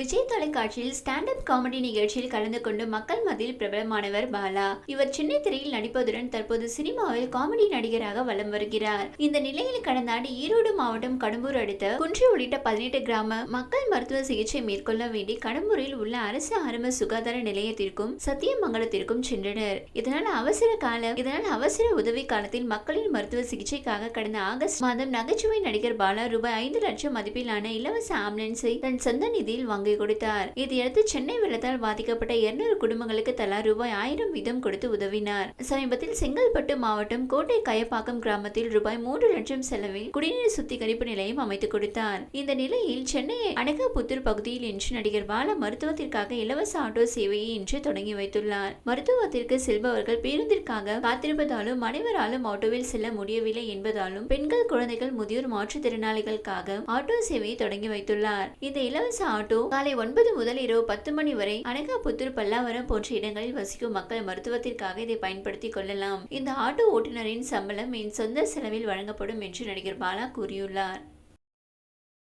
விஜய் தொலைக்காட்சியில் stand up comedy நிகழ்ச்சியில் கலந்து கொண்டு மக்கள் மத்தியில் பிரபலமானவர் பாலா. இவர் சென்னை திரையில் நடிப்பதுடன் தற்போது சினிமாவில் காமெடி நடிகராக வலம் வருகிறார். இந்த நிலையில் கடந்த ஆண்டு ஈரோடு மாவட்டம் கடம்பூர் அடுத்த குன்றி உள்ளிட்ட பதினெட்டு கிராம மக்கள் மருத்துவ சிகிச்சை மேற்கொள்ள வேண்டி கடம்பூரில் உள்ள அரசு ஆரம்ப சுகாதார நிலையத்திற்கும் சத்தியமங்கலத்திற்கும் சென்றனர். இதனால் அவசர கால இதனால் அவசர உதவி காலத்தில் மக்களின் மருத்துவ சிகிச்சைக்காக கடந்த ஆகஸ்ட் மாதம் நகைச்சுவை நடிகர் பாலா ரூபாய் ஐந்து லட்சம் மதிப்பிலான இலவச ஆம்புலன்ஸை தன் சொந்த நிதியில் வாங்கி கொடுத்தார். இதையடுத்து சென்னை வெள்ளத்தால் பாதிக்கப்பட்ட இருநூறு குடும்பங்களுக்கு தலா ரூபாய் ஆயிரம் வீதம் கொடுத்து உதவினார். சமீபத்தில் செங்கல்பட்டு மாவட்டம் கோட்டை கயப்பாக்கம் கிராமத்தில் ரூபாய் மூன்று லட்சம் செலவில் குடிநீர் சுத்திகரிப்பு நிலையம் அமைத்துக் கொடுத்தார். இந்த நிலையில் சென்னை அனகாபுத்தூர் பகுதியில் இன்று நடிகர் பாலா மருத்துவத்திற்காக இலவச ஆட்டோ சேவையை இன்று தொடங்கி வைத்துள்ளார். மருத்துவத்திற்கு செல்பவர்கள் பேருந்திற்காக காத்திருப்பதாலும் அனைவராலும் ஆட்டோவில் செல்ல முடியவில்லை என்பதாலும் பெண்கள் குழந்தைகள் முதியோர் மாற்றுத்திறனாளிகளுக்காக ஆட்டோ சேவையை தொடங்கி வைத்துள்ளார். இந்த இலவச ஆட்டோ காலை ஒன்பது முதல் இரவு பத்து மணி வரை அனகாபுத்தூர் பல்லாவரம் போன்ற இடங்களில் வசிக்கும் மக்கள் மருத்துவத்திற்காக இதை பயன்படுத்திக் கொள்ளலாம். இந்த ஆட்டோ ஓட்டுநரின் சம்பளம் என் சொந்த செலவில் வழங்கப்படும் என்று நடிகர் பாலா கூறியுள்ளார்.